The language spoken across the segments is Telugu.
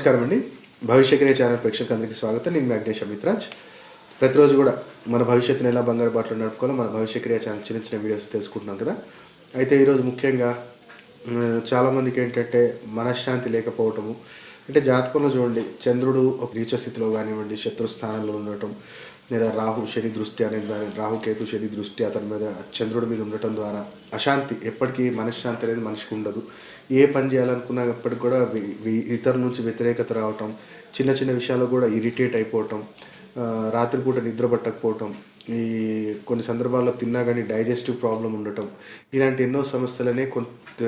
నమస్కారం అండి. భవిష్యక్రియ ఛానల్ ప్రేక్షకులందరికీ స్వాగతం. నేను మ్యాగ్నేష్ అమిత్రాజ్. ప్రతిరోజు కూడా మన భవిష్యత్తును ఎలా బంగారు బాటలు నడుపుకోవాలో మన భవిష్యక్రియ ఛానల్ చిన్న చిన్న వీడియోస్ తెలుసుకుంటున్నాం కదా. అయితే ఈరోజు ముఖ్యంగా చాలామందికి ఏంటంటే మనశ్శాంతి లేకపోవటము అంటే జాతకంలో చూడండి చంద్రుడు ఒక నీచ స్థితిలో కానివ్వండి శత్రు స్థానంలో ఉండటం లేదా రాహు శని దృష్టి అనేది రాహుకేతు రాహు కేతు శని దృష్టి అతని మీద చంద్రుడి మీద ఉండటం ద్వారా అశాంతి ఎప్పటికీ మనశ్శాంతి అనేది మనిషికి ఉండదు. ఏ పని చేయాలనుకున్నప్పటికి కూడా వి- ఇతరుల నుంచి వ్యతిరేకత రావటం చిన్న చిన్న విషయాల్లో కూడా ఇరిటేట్ అయిపోవటం రాత్రిపూట నిద్ర పట్టకపోవటం ఈ కొన్ని సందర్భాల్లో తిన్నా కానీ డైజెస్టివ్ ప్రాబ్లం ఉండటం ఇలాంటి ఎన్నో సమస్యలనే కొంత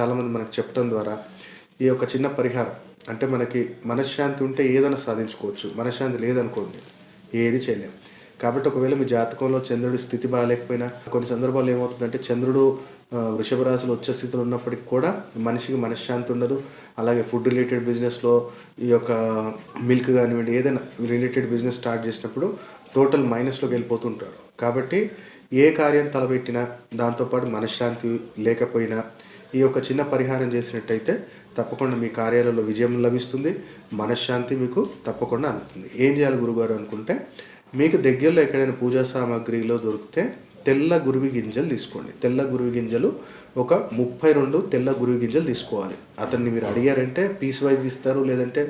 చాలామంది మనకు చెప్పడం ద్వారా ఈ యొక్క చిన్న పరిహారం అంటే మనకి మనశ్శాంతి ఉంటే ఏదైనా సాధించుకోవచ్చు. మనశ్శాంతి లేదనుకోండి. ఏది చేయలేము కాబట్టి ఒకవేళ మీ జాతకంలో చంద్రుడి స్థితి బాగాలేకపోయినా కొన్ని సందర్భాల్లో ఏమవుతుందంటే చంద్రుడు వృషభ రాశులు వచ్చే స్థితిలో ఉన్నప్పటికీ కూడా మనిషికి మనశ్శాంతి ఉండదు. అలాగే ఫుడ్ రిలేటెడ్ బిజినెస్లో ఈ యొక్క మిల్క్ కానివ్వండి ఏదైనా రిలేటెడ్ బిజినెస్ స్టార్ట్ చేసినప్పుడు టోటల్ మైనస్లోకి వెళ్ళిపోతుంటారు. కాబట్టి ఏ కార్యం తలపెట్టినా దాంతోపాటు మనశ్శాంతి లేకపోయినా ఈ యొక్క చిన్న పరిహారం చేసినట్టయితే తప్పకుండా మీ కార్యాలయంలో విజయం లభిస్తుంది. మనశ్శాంతి మీకు తప్పకుండా అందుతుంది. ఏం చేయాలి గురుగారు అనుకుంటే మీకు దగ్గరలో ఎక్కడైనా పూజా సామాగ్రిలో దొరికితే తెల్ల గురువి గింజలు తీసుకోండి. తెల్ల గురువి గింజలు ఒక ముప్పై రెండు తెల్ల గురువి గింజలు తీసుకోవాలి. అతన్ని మీరు అడిగారంటే పీస్ వైజ్ ఇస్తారు లేదంటే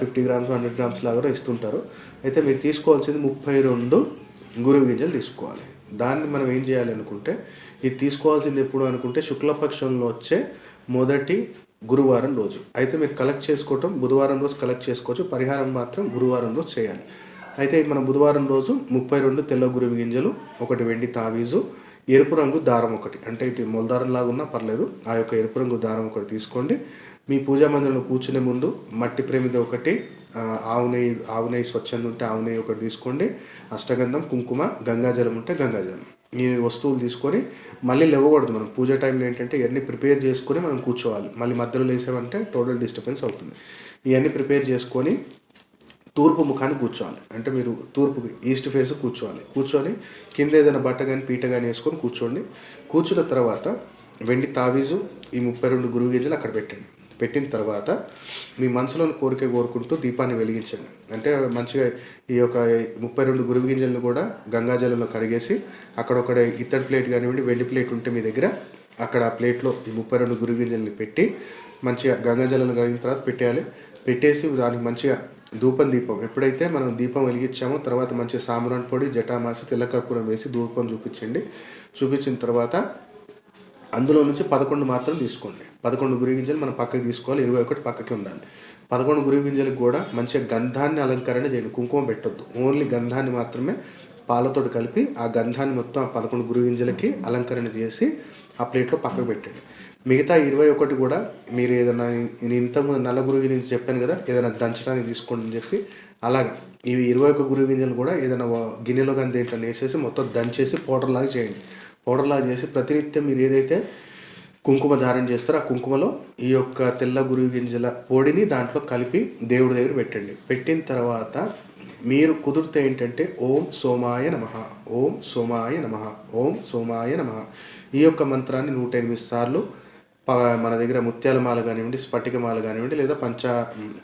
ఫిఫ్టీ గ్రామ్స్ హండ్రెడ్ గ్రామ్స్ లాగా ఇస్తుంటారు. అయితే మీరు తీసుకోవాల్సింది ముప్పై రెండు గురువి గింజలు తీసుకోవాలి. దాన్ని మనం ఏం చేయాలి అనుకుంటే ఇది తీసుకోవాల్సింది ఎప్పుడు అనుకుంటే శుక్లపక్షంలో వచ్చే మొదటి గురువారం రోజు. అయితే మీరు కలెక్ట్ చేసుకోవటం బుధవారం రోజు కలెక్ట్ చేసుకోవచ్చు. పరిహారం మాత్రం గురువారం రోజు చేయాలి. అయితే మనం బుధవారం రోజు ముప్పై రెండు తెల్ల గురువి గింజలు ఒకటి వెండి తావీజు ఎరుపు రంగు దారం ఒకటి. అంటే ఇది మొలదారం లాగా ఉన్నా పర్లేదు. ఆ యొక్క ఎరుపు రంగు దారం ఒకటి తీసుకోండి. మీ పూజా మందిరంలో కూర్చునే ముందు మట్టి ప్రేమిది ఒకటి ఆవు నెయ్యి ఆవు నెయ్యి స్వచ్ఛంగా ఉంటే ఆవు నెయ్యి ఒకటి తీసుకోండి. అష్టగంధం కుంకుమ గంగాజలం ఉంటే గంగాజలం. ఈ వస్తువులు తీసుకొని మళ్ళీ లేవకూడదు మనం. పూజ టైంలో ఏంటంటే ఇవన్నీ ప్రిపేర్ చేసుకొని మనం కూర్చోవాలి. మళ్ళీ మధ్యలో లేసామంటే టోటల్ డిస్టర్బెన్స్ అవుతుంది. ఇవన్నీ ప్రిపేర్ చేసుకొని తూర్పు ముఖాన్ని కూర్చోవాలి. అంటే మీరు తూర్పుకి ఈస్ట్ ఫేస్ కూర్చోవాలి. కూర్చొని కింద ఏదైనా బట్ట కానీ పీట కానీ వేసుకొని కూర్చోండి. కూర్చున్న తర్వాత వెండి తావీజు ఈ ముప్పై రెండు గురువు గింజలు అక్కడ పెట్టండి. పెట్టిన తర్వాత మీ మనసులోని కోరిక కోరుకుంటూ దీపాన్ని వెలిగించండి. అంటే మంచిగా ఈ యొక్క ముప్పై రెండు గురువు గింజలను కూడా గంగాజలంలో కడిగేసి అక్కడ ఒక ఇత్తడి ప్లేట్ కానివ్వండి వెండి ప్లేట్ ఉంటే మీ దగ్గర అక్కడ ఆ ప్లేట్లో ఈ ముప్పై రెండు గురువు గింజల్ని పెట్టి మంచిగా గంగాజలం కడిగిన తర్వాత పెట్టేయాలి. పెట్టేసి దానికి మంచిగా ధూపం దీపం ఎప్పుడైతే మనం దీపం వెలిగించామో తర్వాత మంచిగా సాంబ్రాన్ పొడి జటామాసి తెల్లకర్పూరం వేసి ధూపం చూపించండి. చూపించిన తర్వాత అందులో నుంచి పదకొండు మాత్రం తీసుకోండి. పదకొండు గురి గింజలు మనం పక్కకి తీసుకోవాలి. ఇరవై ఒకటి పక్కకి ఉండాలి. పదకొండు గురి గింజలకు కూడా మంచిగా గంధాన్ని అలంకరణ చేయండి. కుంకుమ పెట్టొద్దు. ఓన్లీ గంధాన్ని మాత్రమే పాలతోటి కలిపి ఆ గంధాన్ని మొత్తం ఆ పదకొండు గురి గింజలకి అలంకరణ చేసి ఆ ప్లేట్లో పక్కకు పెట్టండి. మిగతా ఇరవై ఒకటి కూడా మీరు ఏదైనా నేను ఇంతకుముందు నల్ల గురువు గురించి చెప్పాను కదా ఏదైనా దంచడానికి తీసుకోండి అని చెప్పి అలాగా. ఇవి ఇరవై ఒక గురి గింజలు కూడా ఏదైనా గిన్నెలో కానీ దేంట్లో వేసేసి మొత్తం దంచేసి పౌడర్ లాగా చేయండి. పౌడర్లా చేసి ప్రతినిత్యం మీరు ఏదైతే కుంకుమ ధారణ చేస్తారో ఆ కుంకుమలో ఈ యొక్క తెల్ల గురువు గింజల పొడిని దాంట్లో కలిపి దేవుడి దగ్గర పెట్టండి. పెట్టిన తర్వాత మీరు కుదిరితే ఏంటంటే ఓం సోమాయ నమ ఓం సోమాయ నమ ఓం సోమాయ నమ. ఈ యొక్క మంత్రాన్ని నూట ఎనిమిది సార్లు ప- మన దగ్గర ముత్యాల మాల కానివ్వండి స్ఫటిక మాల కానివ్వండి లేదా పంచ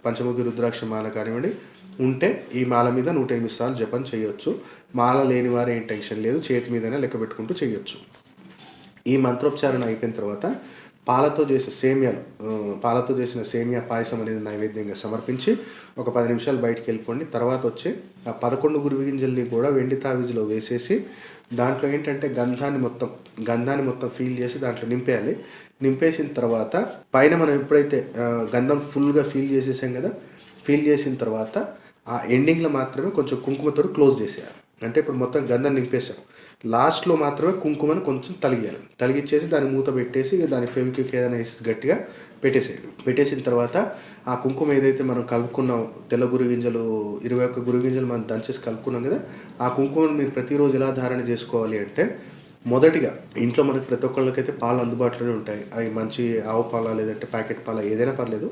పంచముఖి రుద్రాక్ష మాల కానివ్వండి ఉంటే ఈ మాల మీద నూట ఎనిమిది సార్లు జపం చేయొచ్చు. మాల లేని వారు ఏం టెన్షన్ లేదు చేతి మీదనే లెక్క పెట్టుకుంటూ చేయొచ్చు. ఈ మంత్రోపచారణ అయిపోయిన తర్వాత పాలతో చేసిన సేమియాలు పాలతో చేసిన సేమియా పాయసం అనేది నైవేద్యంగా సమర్పించి ఒక పది నిమిషాలు బయటికి వెళ్ళిపోండి. తర్వాత వచ్చి ఆ పదకొండు గురువి గింజల్ని కూడా వెండి తావీజులో వేసేసి దాంట్లో ఏంటంటే గంధాన్ని మొత్తం గంధాన్ని మొత్తం ఫీల్ చేసి దాంట్లో నింపేయాలి. నింపేసిన తర్వాత పైన మనం ఎప్పుడైతే గంధం ఫుల్గా ఫీల్ చేసేసాం కదా ఫీల్ చేసిన తర్వాత ఆ ఎండింగ్లో మాత్రమే కొంచెం కుంకుమతో క్లోజ్ చేసేయాలి. అంటే ఇప్పుడు మొత్తం గంధం నింపేసాం లాస్ట్లో మాత్రమే కుంకుమను కొంచెం తలిగేయాలి. తలిగిచ్చేసి దాన్ని మూత పెట్టేసి దాని ఫెవిక్విక్ ఏదైనా వేసి గట్టిగా పెట్టేసేయాలి. పెట్టేసిన తర్వాత ఆ కుంకుమ ఏదైతే మనం కలుపుకున్నాం తెల్ల గురు గింజలు ఇరవై ఒక్క గురు గింజలు మనం దంచేసి కలుపుకున్నాం కదా ఆ కుంకుమను మీరు ప్రతిరోజు ఎలా ధారణ చేసుకోవాలి అంటే మొదటిగా ఇంట్లో మనకి ప్రతి ఒక్కళ్ళకైతే పాలు అందుబాటులోనే ఉంటాయి. అవి మంచి ఆవు పాల లేదంటే ప్యాకెట్ పాల ఏదైనా పర్లేదు.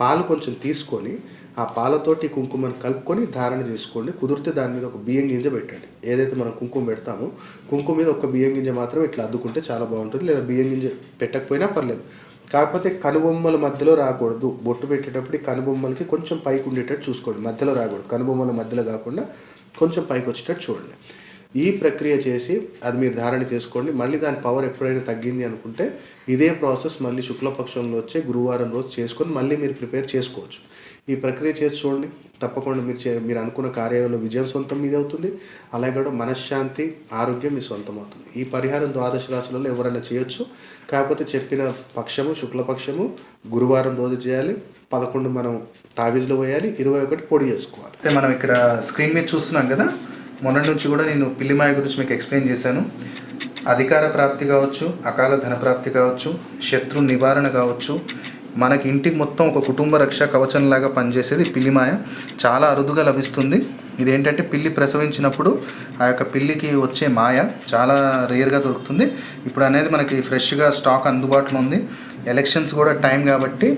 పాలు కొంచెం తీసుకొని ఆ పాలతోటి కుంకుమను కలుపుకొని ధారణ చేసుకోండి. కుదిరితే దాని మీద ఒక బియ్యం గింజ పెట్టండి. ఏదైతే మనం కుంకుమ పెడతామో కుంకుమ మీద ఒక బియ్యం గింజ మాత్రం ఇట్లా అద్దుకుంటే చాలా బాగుంటుంది. లేదా బియ్యం గింజ పెట్టకపోయినా పర్లేదు. కాకపోతే కనుబొమ్మల మధ్యలో రాకూడదు. బొట్టు పెట్టేటప్పుడు కనుబొమ్మలకి కొంచెం పైకి ఉండేటట్టు చూసుకోండి. మధ్యలో రాకూడదు. కనుబొమ్మల మధ్యలో కాకుండా కొంచెం పైకి వచ్చేటట్టు చూడండి. ఈ ప్రక్రియ చేసి అది మీరు ధారణ చేసుకోండి. మళ్ళీ దాని పవర్ ఎప్పుడైనా తగ్గింది అనుకుంటే ఇదే ప్రాసెస్ మళ్ళీ శుక్లపక్షంలో వచ్చే గురువారం రోజు చేసుకొని మళ్ళీ మీరు ప్రిపేర్ చేసుకోవచ్చు. ఈ ప్రక్రియ చేసి చూడండి. తప్పకుండా మీరు చే మీరు అనుకున్న కార్యాలయంలో విజయం సొంతం మీద అవుతుంది. అలాగే కూడా మనశ్శాంతి ఆరోగ్యం మీ సొంతం అవుతుంది. ఈ పరిహారం ద్వాదశ రాశులలో ఎవరైనా చేయొచ్చు. కాకపోతే చెప్పిన పక్షము శుక్లపక్షము గురువారం రోజు చేయాలి. పదకొండు మనం తావీజులో వేయాలి. ఇరవై ఒకటి పొడి చేసుకోవాలి. అయితే మనం ఇక్కడ స్క్రీన్ మీద చూస్తున్నాం కదా. మొన్నటి నుంచి కూడా నేను పిల్లిమాయ గురించి మీకు ఎక్స్ప్లెయిన్ చేశాను. అధికార ప్రాప్తి కావచ్చు అకాల ధన ప్రాప్తి కావచ్చు శత్రు నివారణ కావచ్చు మనకి ఇంటికి మొత్తం ఒక కుటుంబ రక్ష కవచంలాగా పనిచేసేది పిల్లిమాయ చాలా అరుదుగా లభిస్తుంది. ఇదేంటంటే పిల్లి ప్రసవించినప్పుడు ఆ యొక్క పిల్లికి వచ్చే మాయ చాలా రేర్గా దొరుకుతుంది. ఇప్పుడు అనేది మనకి ఫ్రెష్గా స్టాక్ అందుబాటులో ఉంది. ఎలక్షన్స్ కూడా టైం కాబట్టి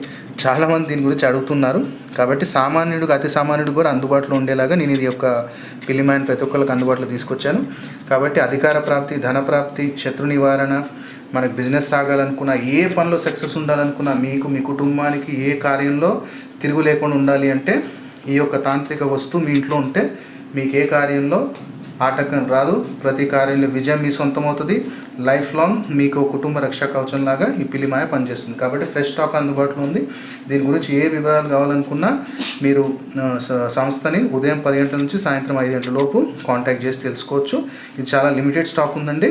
చాలామంది దీని గురించి అడుగుతున్నారు. కాబట్టి సామాన్యుడికి అతి సామాన్యుడు కూడా అందుబాటులో ఉండేలాగా నేను ఇది యొక్క పిల్లిమాయను ప్రతి ఒక్కరికి అందుబాటులో తీసుకొచ్చాను. కాబట్టి అధికార ప్రాప్తి ధన ప్రాప్తి శత్రు నివారణ మనకు బిజినెస్ సాగాలనుకున్నా ఏ పనిలో సక్సెస్ ఉండాలనుకున్నా మీకు మీ కుటుంబానికి ఏ కార్యంలో తిరుగు లేకుండా ఉండాలి అంటే ఈ యొక్క తాంత్రిక వస్తువు మీ ఇంట్లో ఉంటే మీకు ఏ కార్యంలో ఆటంకం రాదు ప్రతి కార్యంలో విజయం మీ సొంతం అవుతుంది లైఫ్ లాంగ్ మీకు కుటుంబ రక్షా కవచం లాగా ఈ పిలిమాయ పనిచేస్తుంది. కాబట్టి ఫ్రెష్ స్టాక్ అందుబాటులో ఉంది. దీని గురించి ఏ వివరాలు కావాలనుకున్నా మీరు సంస్థని ఉదయం పది గంటల నుంచి సాయంత్రం ఐదు గంటల లోపు కాంటాక్ట్ చేసి తెలుసుకోవచ్చు. ఇది చాలా లిమిటెడ్ స్టాక్ ఉందండి.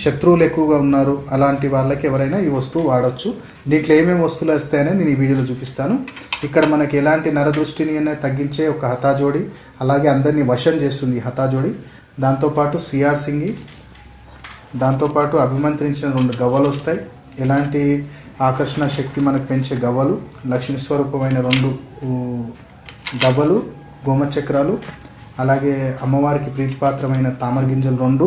శత్రువులు ఎక్కువగా ఉన్నారు. అలాంటి వాళ్ళకి ఎవరైనా ఈ వస్తువు వాడచ్చు. దీంట్లో ఏమేమి వస్తువులు వస్తాయని నేను ఈ వీడియోలో చూపిస్తాను. ఇక్కడ మనకి ఎలాంటి నరదృష్టిని అనేది తగ్గించే ఒక హతాజోడి అలాగే అందరినీ వశం చేస్తుంది ఈ హతాజోడి. దాంతోపాటు సిఆర్ సింగి దాంతోపాటు అభిమంత్రించిన రెండు గవ్వలు వస్తాయి. ఎలాంటి ఆకర్షణ శక్తి మనకు పెంచే గవ్వలు? లక్ష్మీ స్వరూపమైన రెండు గవ్వలు గోమచక్రాలు అలాగే అమ్మవారికి ప్రీతిపాత్రమైన తామర గింజలు రెండు.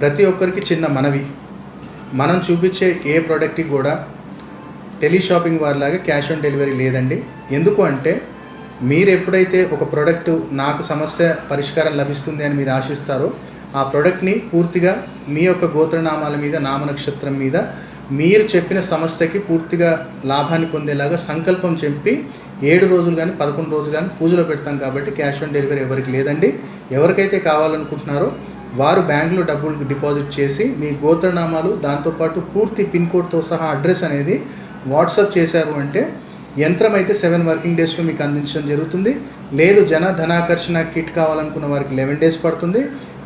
ప్రతి ఒక్కరికి చిన్న మనవి. మనం చూపించే ఏ ప్రోడక్ట్కి కూడా టెలిషాపింగ్ వారిలాగా క్యాష్ ఆన్ డెలివరీ లేదండి. ఎందుకు అంటే మీరు ఎప్పుడైతే ఒక ప్రోడక్ట్ నాకు సమస్య పరిష్కారం లభిస్తుంది అని మీరు ఆశిస్తారో ఆ ప్రోడక్ట్ని పూర్తిగా మీ యొక్క గోత్రనామాల మీద నామ నక్షత్రం మీద మీరు చెప్పిన సమస్యకి పూర్తిగా లాభాన్ని పొందేలాగా సంకల్పం చెప్పి ఏడు రోజులు కానీ పదకొండు రోజులు కానీ పూజలో పెడతాం కాబట్టి క్యాష్ ఆన్ డెలివరీ ఎవరికి లేదండి. ఎవరికైతే కావాలనుకుంటున్నారో వారు బ్యాంకులో డబ్బులు డిపాజిట్ చేసి మీ గోత్రనామాలు దాంతోపాటు పూర్తి పిన్ కోడ్తో సహా అడ్రస్ అనేది వాట్సాప్ చేశారు అంటే యంత్రం అయితే సెవెన్ వర్కింగ్ డేస్లో మీకు అందించడం జరుగుతుంది. లేదు జన ధనాకర్షణ కిట్ కావాలనుకున్న వారికి లెవెన్ డేస్ పడుతుంది.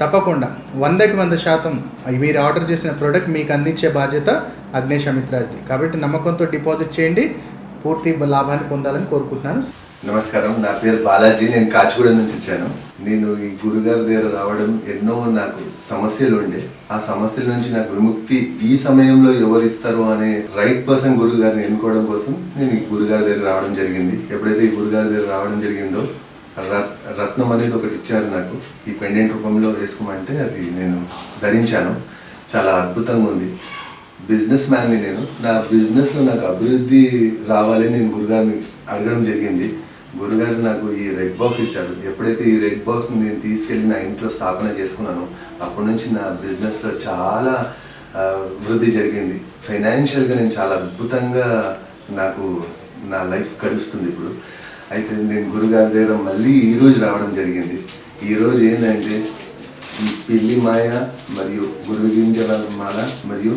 తప్పకుండా. వందకి వంద శాతం మీరు ఆర్డర్ చేసిన ప్రోడక్ట్ మీకు అందించే బాధ్యత అగ్నేష్ అమిత్రాజ్ది కాబట్టి నమ్మకంతో డిపాజిట్ చేయండి. పూర్తి లాభాన్ని పొందాలని కోరుకుంటున్నాను. నమస్కారం. నా పేరు బాలాజీ. నేను కాచిగూడ నుంచి వచ్చాను. నేను ఈ గురుగారి దగ్గర రావడం ఎన్నో నాకు సమస్యలు ఉండే. ఆ సమస్యల నుంచి నాకు విముక్తి ఈ సమయంలో ఎవరు ఇస్తారు అనే రైట్ పర్సన్ గురుగారిని ఎన్నుకోవడం కోసం నేను ఈ గురుగారి దగ్గర రావడం జరిగింది. ఎప్పుడైతే ఈ గురుగారి దగ్గర రావడం జరిగిందో రత్నం అనేది ఒకటి ఇచ్చారు నాకు. ఈ పెండెంట్ రూపంలో వేసుకోమంటే అది నేను ధరించాను. చాలా అద్భుతంగా ఉంది. బిజినెస్ మ్యాన్ని నేను నా బిజినెస్లో నాకు అభివృద్ధి రావాలని నేను గురుగారిని అడగడం జరిగింది. గురుగారు నాకు ఈ రెడ్ బాక్స్ ఇచ్చారు. ఎప్పుడైతే ఈ రెడ్ బాక్స్ని నేను తీసుకెళ్ళి నా ఇంట్లో స్థాపన చేసుకున్నానో అప్పటి నుంచి నా బిజినెస్లో చాలా వృద్ధి జరిగింది. ఫైనాన్షియల్గా నేను చాలా అద్భుతంగా నాకు నా లైఫ్ గడుస్తుంది ఇప్పుడు. అయితే నేను గురుగారి దగ్గర మళ్ళీ ఈరోజు రావడం జరిగింది. ఈరోజు ఏంటంటే ఈ పిల్లి మాయ మరియు గురువు మాల మరియు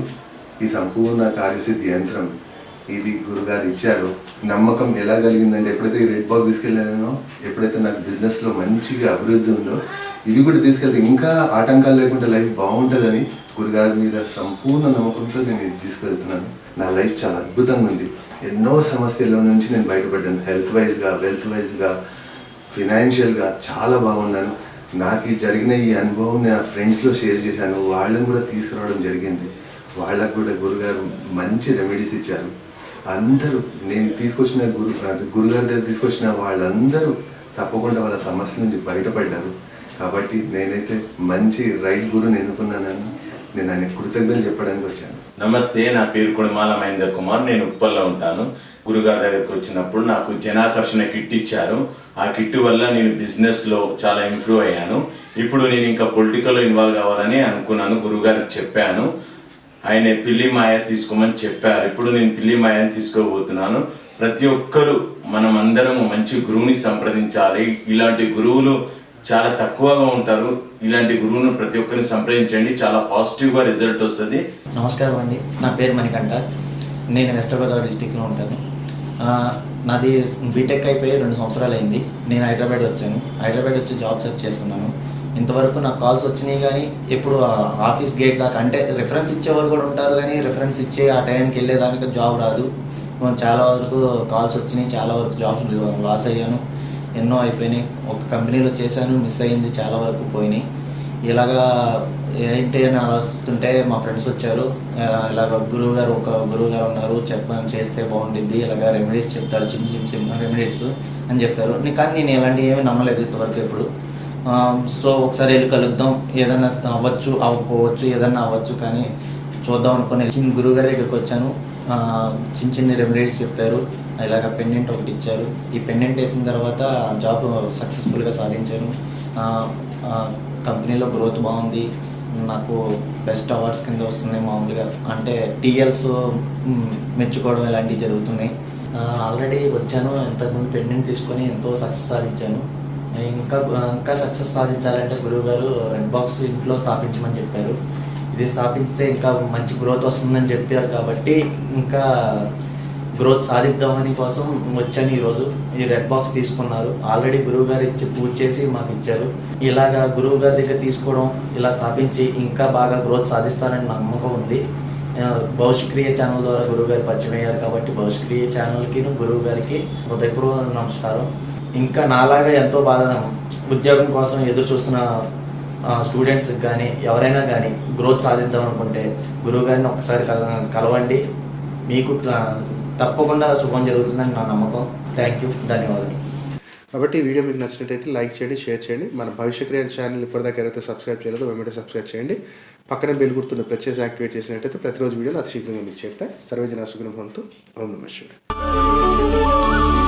ఈ సంపూర్ణ కార్యసిద్ధి యంత్రం ఇది గురుగారు ఇచ్చారు. నమ్మకం ఎలా కలిగిందంటే ఎప్పుడైతే ఈ రెడ్ బాక్స్ తీసుకెళ్ళానో ఎప్పుడైతే నాకు బిజినెస్లో మంచిగా అభివృద్ధి ఉందో ఇవి కూడా తీసుకెళ్తే ఇంకా ఆటంకాలు లేకుండా లైఫ్ బాగుంటుందని గురుగారి మీద సంపూర్ణ నమ్మకంతో నేను ఇది తీసుకెళ్తున్నాను. నా లైఫ్ చాలా అద్భుతంగా ఉంది. ఎన్నో సమస్యల నుంచి నేను బయటపడ్డాను. హెల్త్ వైజ్గా వెల్త్ వైజ్గా ఫినాన్షియల్గా చాలా బాగున్నాను. నాకు జరిగిన ఈ అనుభవం నా ఫ్రెండ్స్లో షేర్ చేశాను. వాళ్ళని కూడా తీసుకురావడం జరిగింది. వాళ్ళకు కూడా గురుగారు మంచి రెమెడీస్ ఇచ్చారు. అందరూ నేను తీసుకొచ్చిన గురు గురుగారి దగ్గర తీసుకొచ్చిన వాళ్ళందరూ తప్పకుండా వాళ్ళ సమస్య నుంచి బయటపడ్డారు. కాబట్టి నేనైతే మంచి రైట్ గురుని ఎన్నుకున్నానని నేను ఆయన కృతజ్ఞతలు చెప్పడానికి వచ్చాను. నమస్తే నా పేరు కుడుమాల మహేందర్ కుమార్. నేను ఉప్పల్లో ఉంటాను. గురుగారి దగ్గరికి వచ్చినప్పుడు నాకు జనాకర్షణ కిట్ ఇచ్చారు. ఆ కిట్ వల్ల నేను బిజినెస్లో చాలా ఇంప్రూవ్ అయ్యాను. ఇప్పుడు నేను ఇంకా పొలిటికల్లో ఇన్వాల్వ్ కావాలని అనుకున్నాను. గురుగారికి చెప్పాను. ఆయన పిల్లి మాయ తీసుకోమని చెప్పారు. ఇప్పుడు నేను పిల్లి మాయని తీసుకోబోతున్నాను. ప్రతి ఒక్కరూ మనం అందరము మంచి గురువుని సంప్రదించాలి. ఇలాంటి గురువులు చాలా తక్కువగా ఉంటారు ఇలాంటి గురువును ప్రతి ఒక్కరిని సంప్రదించండి చాలా పాజిటివ్గా రిజల్ట్ వస్తుంది నమస్కారం అండి నా పేరు మణికంఠ నేను వెస్ట్ గోదావరి డిస్టిక్లో ఉంటాను నాది బీటెక్ అయిపోయి రెండు సంవత్సరాలు అయింది నేను హైదరాబాద్ వచ్చాను హైదరాబాద్ వచ్చి జాబ్ సెర్చ్ చేస్తున్నాను ఇంతవరకు నాకు కాల్స్ వచ్చినాయి కానీ ఎప్పుడు ఆ ఆఫీస్ గేట్ దాకా అంటే రిఫరెన్స్ ఇచ్చేవారు కూడా ఉంటారు కానీ రిఫరెన్స్ ఇచ్చే ఆ టైంకి వెళ్ళేదానికి జాబ్ రాదు చాలా వరకు కాల్స్ వచ్చినాయి చాలా వరకు జాబ్స్ లాస్ అయ్యాను ఎన్నో అయిపోయినాయి. ఒక కంపెనీలో చేశాను మిస్ అయింది చాలా వరకు పోయినాయి. ఇలాగా ఏంటి అని ఆలోచిస్తుంటే మా ఫ్రెండ్స్ వచ్చారు. ఇలాగ గురువు గారు ఒక గురువు గారు ఉన్నారు చెప్పని చేస్తే బాగుంటుంది ఇలాగ రెమెడీస్ చెప్తారు చిన్న చిన్న చిన్న రెమెడీస్ అని చెప్పారు. కానీ నేను ఇలాంటివి ఏమీ నమ్మలేదు ఇంతవరకు ఎప్పుడు. సో ఒకసారి వెళ్ళి కలుద్దాం. ఏదైనా అవ్వచ్చు అవ్వకపోవచ్చు ఏదైనా అవ్వచ్చు కానీ చూద్దాం అనుకుని చిన్న గురువు గారి దగ్గరికి వచ్చాను. చిన్న చిన్న రెమెడీస్ చెప్పారు. ఇలాగ పెండెంట్ ఒకటి ఇచ్చారు. ఈ పెండెంట్ వేసిన తర్వాత జాబ్ సక్సెస్ఫుల్గా సాధించాను. కంపెనీలో గ్రోత్ బాగుంది. నాకు బెస్ట్ అవార్డ్స్ కింద వస్తున్నాయి మామూలుగా. అంటే టీఎల్స్ మెచ్చుకోవడం ఇలాంటివి జరుగుతున్నాయి. ఆల్రెడీ వచ్చాను. ఇంతకుముందు పెండెంట్ తీసుకొని ఎంతో సక్సెస్ సాధించాను. ఇంకా ఇంకా సక్సెస్ సాధించాలంటే గురువు గారు రెడ్ బాక్స్ ఇంట్లో స్థాపించమని చెప్పారు. ఇది స్థాపిస్తే ఇంకా మంచి గ్రోత్ వస్తుందని చెప్పారు కాబట్టి ఇంకా గ్రోత్ సాధిద్దామని కోసం వచ్చాను ఈరోజు. ఈ రెడ్ బాక్స్ తీసుకున్నారు. ఆల్రెడీ గురువు గారు ఇచ్చి పూజ చేసి మాకు ఇచ్చారు. ఇలాగా గురువు గారి దగ్గర తీసుకోవడం ఇలా స్థాపించి ఇంకా బాగా గ్రోత్ సాధిస్తారని నమ్మకం ఉంది. భవిష్క్రియ ఛానల్ ద్వారా గురువు గారు పరిచయం అయ్యారు కాబట్టి భవిష్క్రియ ఛానల్కి గురువు గారికి హృదయపూర్వక నమస్కారం. ఇంకా నాలాగా ఎంతో బాధ ఉద్యోగం కోసం ఎదురు చూస్తున్న స్టూడెంట్స్ కానీ ఎవరైనా కానీ గ్రోత్ సాధిద్దాం అనుకుంటే గురువు గారిని ఒకసారి కల- కలవండి. మీకు తప్పకుండా శుభం జరుగుతుందని నా నమ్మకం. థ్యాంక్ యూ ధన్యవాదాలు. కాబట్టి ఈ వీడియో మీకు నచ్చినట్టయితే లైక్ చేయండి షేర్ చేయండి. మన భవిష్య క్రియ ఛానల్ ఇప్పటిదాకా ఎవరైతే సబ్స్క్రైబ్ చేయలేదో వెంటనే సబ్స్క్రైబ్ చేయండి. పక్కన బెల్ గుర్తున్న ప్రత్యేక యాక్టివేట్ చేసినట్టయితే ప్రతిరోజు వీడియోలు అతి శీఘ్రంగా మీకు చేస్తాయి సర్వజన సుగ్రహంతో ఓం నమ శివాయ.